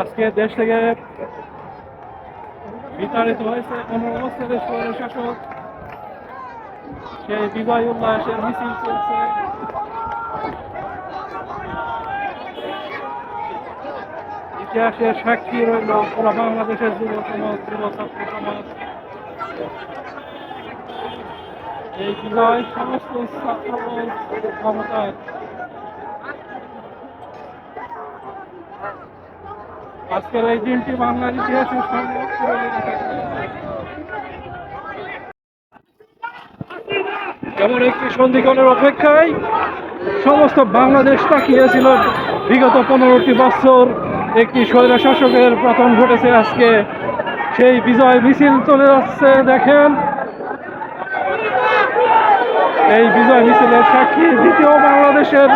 আজকে দেশ থেকে বিতাড়িত হয়েছে পনেরো বছরের স্বৈর শাসক। সেই বিজয় উল্লাসের মিছিল চলছে। ইতিহাসের সাক্ষী রইল পুরো বাংলাদেশের যুব সমাজ যুব ছাত্র সমাজ। এই বিজয় সমস্ত ছাত্র ক্ষমতার আজকের এই দিনটি বাংলার ইতিহাসের। এমন একটি সন্ধিক্ষণের অপেক্ষায় সমস্ত বাংলাদেশ তাকিয়েছিল। বিগত পনেরোটি বছর একটি স্বৈর শাসকের পতন ঘটেছে আজকে। সেই বিজয় মিছিল চলে যাচ্ছে দেখেন। এই বিজয় মিছিলের সাক্ষী দ্বিতীয় বাংলাদেশের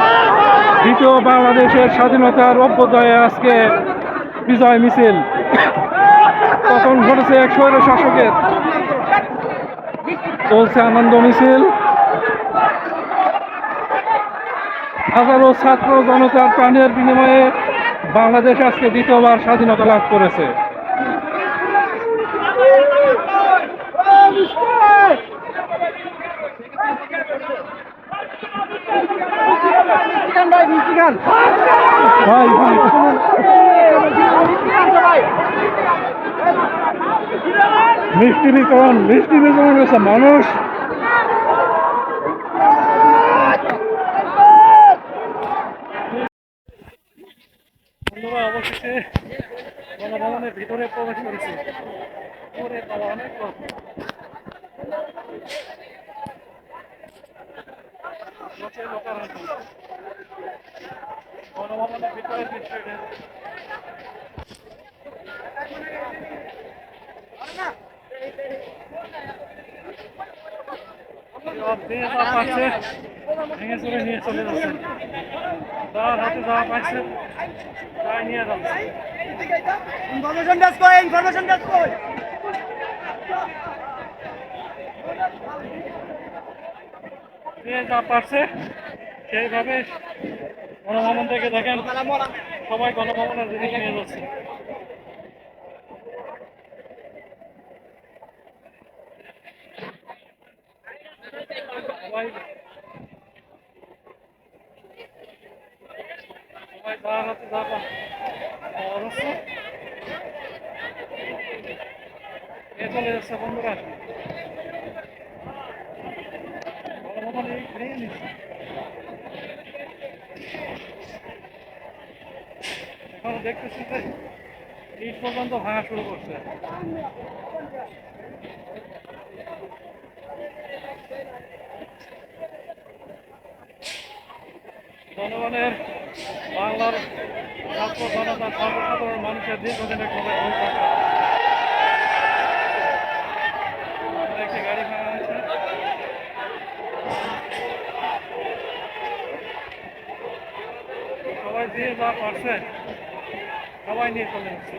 দ্বিতীয় বাংলাদেশের স্বাধীনতার অভ্যুদয়ে আজকে বিজয় মিছিল তখন ঘটেছে এক স্বৈর শাসকের চলছে আনন্দ মিছিল হাজারো ছাত্র জনতার প্রাণের বিনিময়ে বাংলাদেশ আজকে দ্বিতীয়বার স্বাধীনতা লাভ করেছে ভাই ভাই মিষ্টি বিতরণ মিষ্টি বিতরণ হয়েছে মানুষ। ভিতরে প্রবেশ করেছে। ভিতরে এটা। সব দিয়ে যা পাচ্ছে, ইনফরমেশন ডেস্ক ইনফরমেশন ডেস্ক যা পারছে সেইভাবে গণভবন থেকে দেখেন সবাই গণভবনের জিনিস নিয়ে যাচ্ছে সবাই সবাই যার হাতে যা পা- পাওয়া যাচ্ছে নিয়ে চলে যাচ্ছে বন্ধুরা গণভবন এই ঘিরেই নিচ্ছে দেখতেছি যে পর্যন্ত ভাঙা শুরু করছে। জনগণের বাংলার ছাত্র জনতা সর্বসাধারণ মানুষের দীর্ঘদিনের একটি গাড়ি সবাই দিয়ে যা পারছে সবাই নিয়ে চলে যাচ্ছে।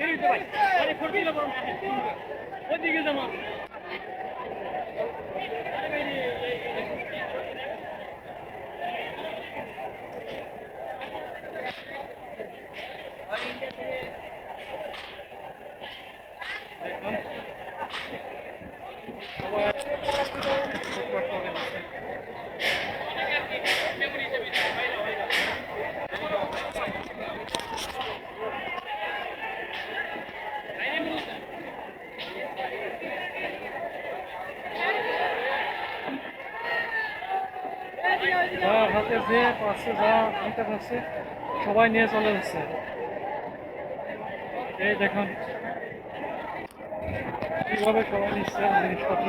Yürüyün bay. Hadi kurbiyle vurun. Hadi güzel zaman. Thank you. যার হাতে যে পাচ্ছে যা আনতে পারছে সবাই নিয়ে চলে যাচ্ছে। এই দেখুন, কীভাবে সবাই নিচ্ছে জিনিসপত্র।